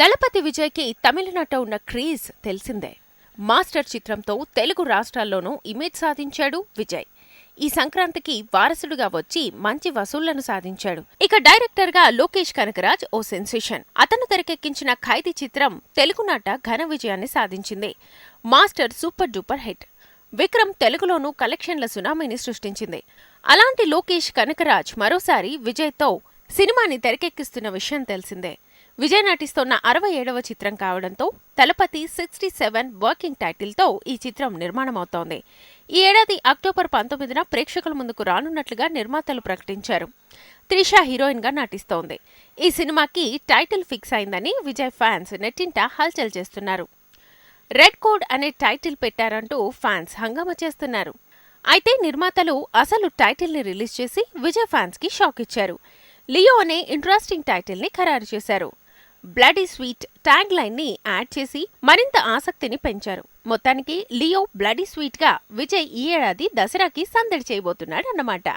దళపతి విజయ్కి తమిళనాట ఉన్న క్రేజ్ తెలిసిందే. మాస్టర్ చిత్రంతో తెలుగు రాష్ట్రాల్లోనూ ఇమేజ్ సాధించాడు విజయ్. ఈ సంక్రాంతికి వారసుడుగా వచ్చి మంచి వసూళ్ళను సాధించాడు. ఇక డైరెక్టర్గా లోకేష్ కనకరాజ్ ఓ సెన్సేషన్. అతను తెరకెక్కించిన ఖైదీ చిత్రం తెలుగునాట ఘన విజయాన్ని సాధించింది. Master super duper hit. Vikram తెలుగులోనూ కలెక్షన్ల సునామీని సృష్టించింది. అలాంటి లోకేష్ కనకరాజ్ మరోసారి విజయ్తో సినిమాని తెరకెక్కిస్తున్న విషయం తెలిసిందే. విజయ్ నటిస్తోన్న అరవై ఏడవ చిత్రం కావడంతో తలపతి సిక్స్టీ సెవెన్ వర్కింగ్ టైటిల్తో ఈ చిత్రం నిర్మాణమవుతోంది. ఈ ఏడాది అక్టోబర్ పంతొమ్మిదిన ప్రేక్షకుల ముందుకు రానున్నట్లుగా నిర్మాతలు ప్రకటించారు. త్రిష హీరోయిన్గా నటిస్తోంది. ఈ సినిమాకి టైటిల్ ఫిక్స్ అయిందని విజయ్ ఫ్యాన్స్ నెట్టింట హల్చల్ చేస్తున్నారు. రెడ్ కోడ్ అనే టైటిల్ పెట్టారంటూ ఫ్యాన్స్ హంగామా చేస్తున్నారు. అయితే నిర్మాతలు అసలు టైటిల్ని రిలీజ్ చేసి విజయ్ ఫ్యాన్స్కి షాక్ ఇచ్చారు. లియో అనే ఇంట్రెస్టింగ్ టైటిల్ని ఖరారు చేశారు. బ్లడీ స్వీట్ ట్యాగ్ లైన్ని యాడ్ చేసి మరింత ఆసక్తిని పెంచారు. మొత్తానికి లియో బ్లడీ స్వీట్గా విజయ్ ఈ ఏడాది దసరాకి సందడి చేయబోతున్నాడు అన్నమాట